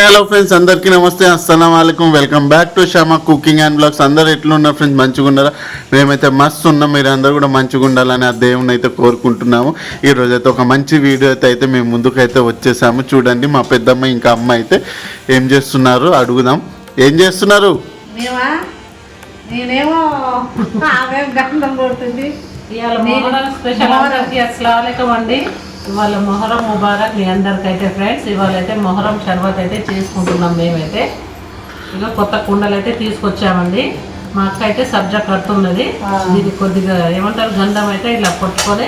Hello friends అందరికీ నమస్తే అస్సలం వాలేకుమ్ welcome back to Shama cooking and blogs అందరు ఎట్లున్నారు ఫ్రెండ్స్ మంచిగా ఉన్నారా? మేమైతే మస్తు ఉన్నాం. మీరు అందరూ కూడా మంచిగా ఉండాలని ఆ దేవుని అయితే కోరుకుంటున్నాము. ఈ రోజు అయితే ఒక మంచి వీడియో అయితే అయితే మేము ముందుకైతే వచ్చేసాము. చూడండి మా పెద్దమ్మ ఇంకా అమ్మ అయితే ఏం చేస్తున్నారు? అడుగుదాం. ఏం చేస్తున్నారు? మేమా? నేనేమో స్పెషల్ అండి. ఇవాళ మొహరం ముబారక్ మీ అందరికైతే ఫ్రెండ్స్ ఇవాళ అయితే మొహరం షర్బత్ అయితే చేసుకుంటున్నాం మేమైతే. ఇక కొత్త కుండలు అయితే తీసుకొచ్చామండి. మా అక్క అయితే సబ్జా కడుతున్నది ఇది కొద్దిగా ఏమంటారు గంధం అయితే ఇలా కొట్టుకొని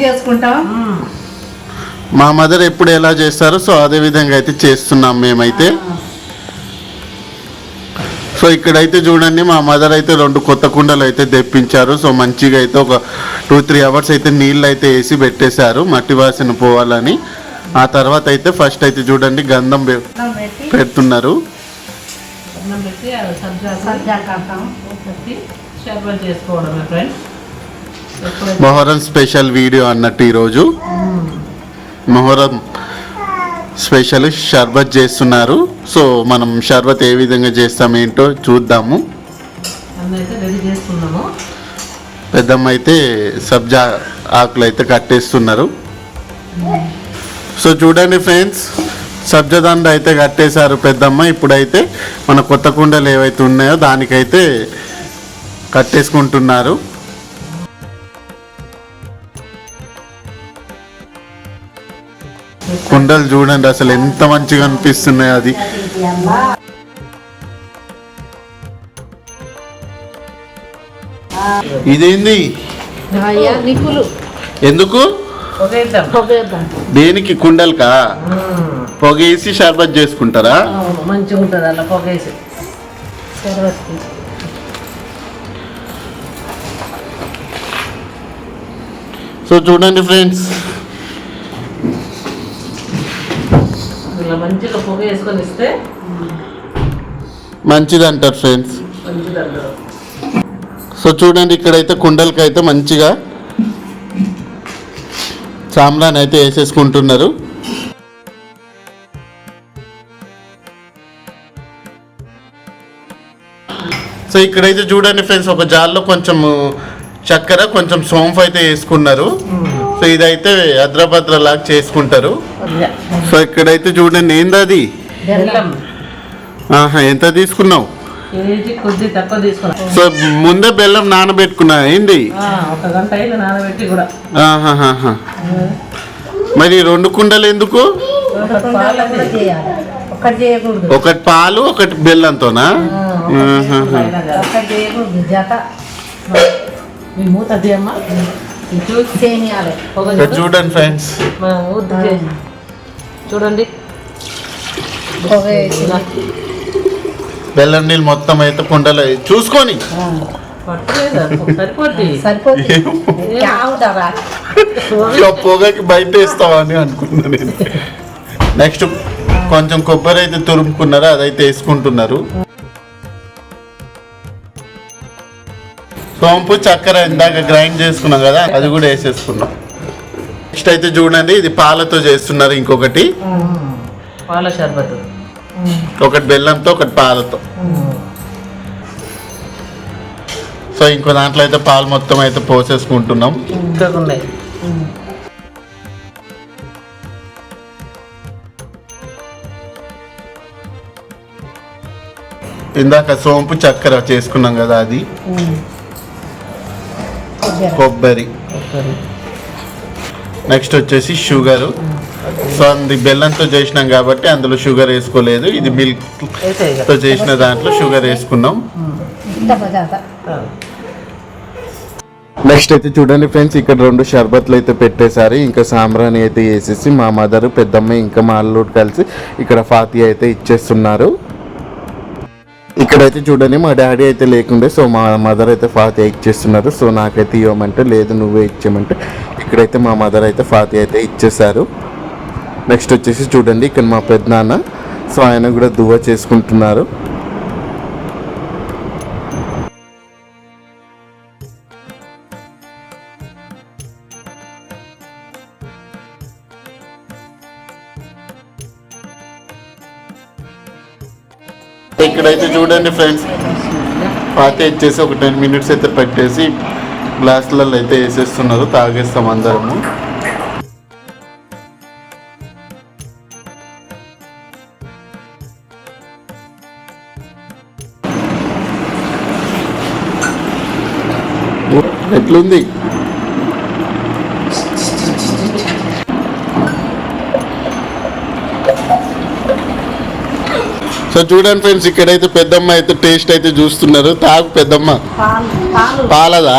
చేసుకుంటాం మా మదర్ ఎప్పుడు ఎలా చేస్తారో సో అదే విధంగా అయితే చేస్తున్నాం మేమైతే. సో ఇక్కడైతే చూడండి మా మదర్ అయితే రెండు కొత్త కుండలు అయితే తెప్పించారు. సో మంచిగా అయితే ఒక టూ త్రీ అవర్స్ అయితే నీళ్ళు అయితే వేసి పెట్టేశారు మట్టి వాసన పోవాలని. ఆ తర్వాత అయితే ఫస్ట్ అయితే చూడండి గంధం పెడుతున్నారు. మొహరం స్పెషల్ వీడియో అన్నట్టు ఈరోజు. మొహరం స్పెషల్ షర్బత్ చేస్తున్నారు. సో మనం షర్బత్ ఏ విధంగా చేస్తాం ఏంటో చూద్దాము పెద్దమ్మ అయితే సబ్జా ఆకులు అయితే కట్టేస్తున్నారు. సో చూడండి ఫ్రెండ్స్ సబ్జా దండ అయితే కట్టేశారు పెద్దమ్మ. ఇప్పుడైతే మన కొత్త కుండలు ఏవైతే ఉన్నాయో దానికైతే కట్టేసుకుంటున్నారు. కుండలు చూడండి అసలు ఎంత మంచిగా అనిపిస్తున్నాయి అది. ఇదేంది? ఎందుకు? దేనికి? కుండలకా? పొగేసి షర్బత్ చేసుకుంటారా? అవును మంచిగా ఉంటుంది అలా పొగేసి. శరవత్కి సో చూడండి ఫ్రెండ్స్ ఇలా మంచిగా పొగ వేసుకొని ఇస్తే మంచిది అంటారు ఫ్రెండ్స్ మంచిది అంటారు సో చూడండి ఇక్కడైతే కుండలకి అయితే మంచిగా సాంబ్రాన్ అయితే వేసేసుకుంటున్నారు. సో ఇక్కడైతే చూడండి ఫ్రెండ్స్ ఒక జార్లో కొంచెం చక్కెర కొంచెం సోంఫ్ అయితే వేసుకున్నారు. సో ఇదైతే అద్రభద్ర లాగా చేసుకుంటారు. సో ఇక్కడైతే చూడండి ఏంది అది ఎంత తీసుకున్నావు? సో ముందే బెల్లం నానబెట్టుకున్నా ఏంది. మరి రెండు కుండలు ఎందుకు? ఒకటి పాలు ఒకటి బెల్లంతోనా? మూత చేయాలి. చూడండి ఫ్రెండ్స్. చూడండి. బెల్లం నీళ్ళు మొత్తం అయితే కుండలు చూసుకొని. పొగకి బయట వేస్తావని అనుకున్నా నేను. నెక్స్ట్ కొంచెం కొబ్బరి అయితే తురుముకున్నారు? అదైతే వేసుకుంటున్నారు. సోంపు చక్కెర ఇందాక గ్రైండ్ చేసుకున్నాం కదా అది కూడా వేసేసుకున్నాం. నెక్స్ట్ అయితే చూడండి ఇది పాలతో చేస్తున్నారు ఇంకొకటి. పాల షర్బత్. ఒకటి బెల్లంతో ఒకటి పాలతో. సో ఇంకో దాంట్లో అయితే పాలు మొత్తం అయితే పోసేసుకుంటున్నాం. ఇందాక సోంపు చక్కెర చేసుకున్నాం కదా అది. కొబ్బరి. నెక్స్ట్ వచ్చేసి షుగరు సో అది బెల్లంతో చేసినాం కాబట్టి అందులో షుగర్ వేసుకోలేదు. ఇది మిల్క్ వేసేయ్ ఇక. తో చేసిన దాంట్లో షుగర్ వేసుకున్నాం. నెక్స్ట్ అయితే చూడండి ఫ్రెండ్స్ ఇక్కడ రెండు షర్బత్లు అయితే పెట్టేశారు. ఇంకా సాంబ్రాణి అయితే వేసేసి మా మదర్ పెద్దమ్మ ఇంకా మా అల్లుడు కలిసి ఇక్కడ ఫాతి అయితే ఇచ్చేస్తున్నారు. ఇక్కడైతే చూడండి మా డాడీ అయితే లేకుండే సో మా మదర్ అయితే ఫాతి ఇచ్చేస్తున్నారు. సో నాకైతే ఇవ్వమంటే లేదు నువ్వే ఇచ్చేయమంటే ఇక్కడైతే మా మదర్ అయితే ఫాతి అయితే ఇచ్చేశారు. నెక్స్ట్ వచ్చేసి చూడండి ఇక్కడ మా పెద్దనాన్న సో ఆయన కూడా దువ్వ చేసుకుంటున్నారు. ఇక్కడైతే చూడండి ఫ్రెండ్స్. పాత ఇచ్చేసి ఒక టెన్ మినిట్స్ అయితే పెట్టేసి గ్లాసులలో అయితే వేసేస్తున్నారు తాగేస్తాం అందరము. ఎట్లుంది? సో చూడండి ఫ్రెండ్స్ ఇక్కడైతే పెద్దమ్మ అయితే టేస్ట్ అయితే చూస్తున్నారు. తాగు పెద్దమ్మ. పాలు పాలు పాలదా?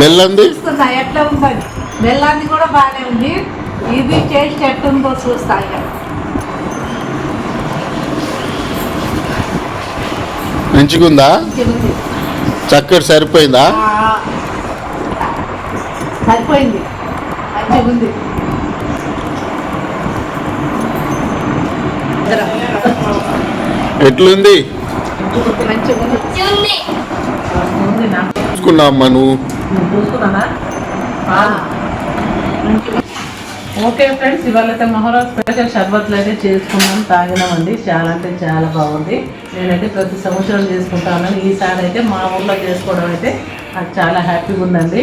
బెల్లంది? బెల్లాన్ని కూడా బాగానే ఉంది. ఇది టేస్ట్ ఎట్టుందో చూస్తా ఇక. మంచిగుందా. చక్కెర సరిపోయిందా? సరిపోయింది. మంచిగుంది. ఎట్లుంది? మంచిగుంది. ఉంది నా చూసుకున్నావమ్మా నువ్వు నువ్వు చూసుకున్నానా ఆ, మంచిగా ఓకే ఫ్రెండ్స్ ఇవాళ అయితే మొహరం స్పెషల్ షర్బత్లు అయితే చేసుకున్నాం తాగినామండి. చాలా అంటే చాలా బాగుంది. నేనైతే ప్రతి సంవత్సరం చేసుకుంటాను. ఈసారి అయితే మా ఊర్లో చేసుకోవడం అయితే నాకు చాలా హ్యాపీగా ఉందండి.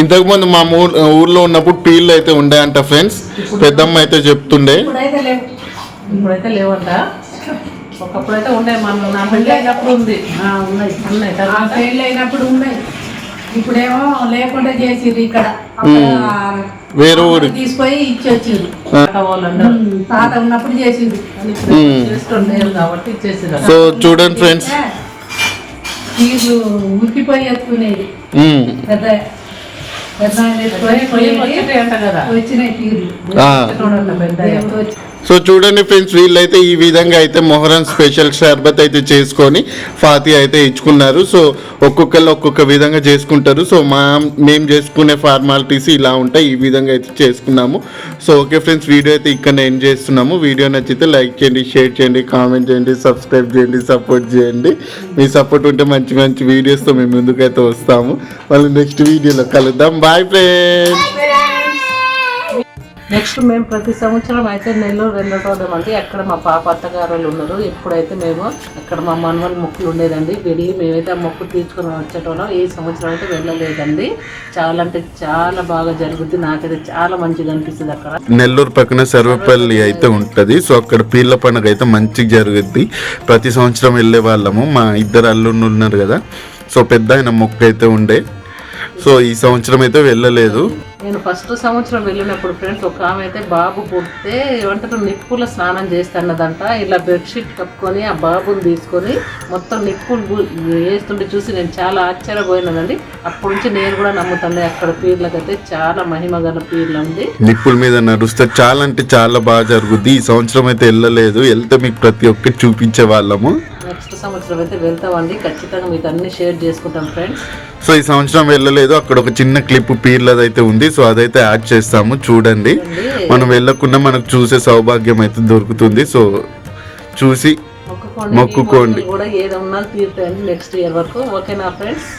ఇంతకుముందు మా ఊర్ ఊర్లో ఉన్నప్పుడు పీళ్ళు అయితే ఉండే అంట ఫ్రెండ్స్. పెద్దమ్మ అయితే చెప్తుండే. ఇప్పుడైతే లేవు. ఇప్పుడైతే లేవంట. ఒకప్పుడైతే ఉండే మన నా పెళ్ళి అయినప్పుడు ఉంది. ఆ, ఉన్నాయి ఉన్నాయి. ఆ పెళ్ళి అయినప్పుడు ఉన్నాయి. ఇప్పుడేమో లేకుండా చేసిర్రు ఇక్కడ. వేరే ఊరి. తీసుకొని ఇచ్చొచ్చిర్రు తాత వాళ్ళందరూ. తాత ఉన్నప్పుడు చేస్తుండేరు కాబట్టి ఇచ్చేసారు సో చూడండి ఫ్రెండ్స్ తీరు ఉరికిపోయి ఎత్తుకునేది. పెద్ద పెద్ద వచ్చినాయి తీరు చూడండి పెద్ద సో చూడండి ఫ్రెండ్స్ వీళ్ళైతే ఈ విధంగా అయితే మొహరం స్పెషల్ షర్బత్ అయితే చేసుకొని ఫాతి అయితే ఇచ్చుకున్నారు. సో ఒక్కొక్కరు ఒక్కొక్క విధంగా చేసుకుంటారు. సో మా మేము చేసుకునే ఫార్మాలిటీస్ ఇలా ఉంటాయి. ఈ విధంగా అయితే చేసుకున్నాము. సో ఓకే ఫ్రెండ్స్ వీడియో అయితే ఇక్కడ ఎండ్ చేస్తున్నాము. వీడియో నచ్చితే లైక్ చేయండి షేర్ చేయండి కామెంట్ చేయండి సబ్స్క్రైబ్ చేయండి సపోర్ట్ చేయండి. మీ సపోర్ట్ ఉంటే మంచి మంచి వీడియోస్తో మేము ముందుకైతే వస్తాము. మళ్ళీ నెక్స్ట్ వీడియోలో కలుద్దాం. బాయ్ ఫ్రెండ్స్ నెక్స్ట్ మేము ప్రతి సంవత్సరం అయితే నెల్లూరు రోజు అంటే అక్కడ మా పాప అత్తగారు వాళ్ళు ఉన్నారు. ఎప్పుడైతే మేము అక్కడ మా మనవల మొక్కులు ఉండేదండి. వెళ్ళి మేమైతే ఆ మొక్కు తీర్చుకొని వచ్చేటోళ్ళం. ఏ సంవత్సరం అయితే వెళ్ళలేదండి. చాలా అంటే చాలా బాగా జరుగుద్ది. నాకైతే చాలా మంచిగా అనిపిస్తుంది అక్కడ. నెల్లూరు పక్కన సర్వపల్లి అయితే ఉంటుంది. సో అక్కడ పీర్ల పండుగ అయితే మంచిగా జరుగుద్ది. ప్రతి సంవత్సరం వెళ్ళే వాళ్ళము. మా ఇద్దరు అల్లుళ్ళు ఉన్నారు కదా. సో పెద్ద ఆయన మొక్క అయితే ఉండే. సో ఈ సంవత్సరం అయితే వెళ్ళలేదు. నేను ఫస్ట్ సంవత్సరం వెళ్ళినప్పుడు ఫ్రెండ్స్ ఒక ఆమె అయితే బాబు పుడితే ఏమంటారు నిప్పుల స్నానం చేస్తున్నదంట. ఇలా బెడ్షీట్ కప్పుకొని ఆ బాబుని తీసుకొని మొత్తం నిప్పులు వేస్తుంటే చూసి నేను చాలా ఆశ్చర్యపోయినానండి. అప్పటి నుంచి నేను కూడా నమ్ముతాను అక్కడ పీర్లకైతే చాలా మహిమ గల పీర్లు ఉంది నిప్పుల మీద నడుస్తే చాలా అంటే చాలా బాగా జరుగుద్ది. ఈ సంవత్సరం అయితే వెళ్ళలేదు. వెళ్తే మీకు ప్రతి ఒక్కటి చూపించే వాళ్ళము. నెక్స్ట్ సంవత్సరం అయితే వెళ్తామండి. ఖచ్చితంగా మీకు అన్ని షేర్ చేసుకుంటాం ఫ్రెండ్స్. సో ఈ సంవత్సరం వెళ్ళలేదు. అక్కడ ఒక చిన్న క్లిప్ పీర్లది అయితే ఉంది. సో అదైతే యాడ్ చేస్తాము. చూడండి. మనం వెళ్ళకుండా మనకు చూసే సౌభాగ్యం అయితే దొరుకుతుంది. సో చూసి మొక్కుకోండి. కూడా ఏదో ఉన్నా తీరుతాయండి. నెక్స్ట్ ఇయర్ వరకు. ఓకేనా ఫ్రెండ్స్?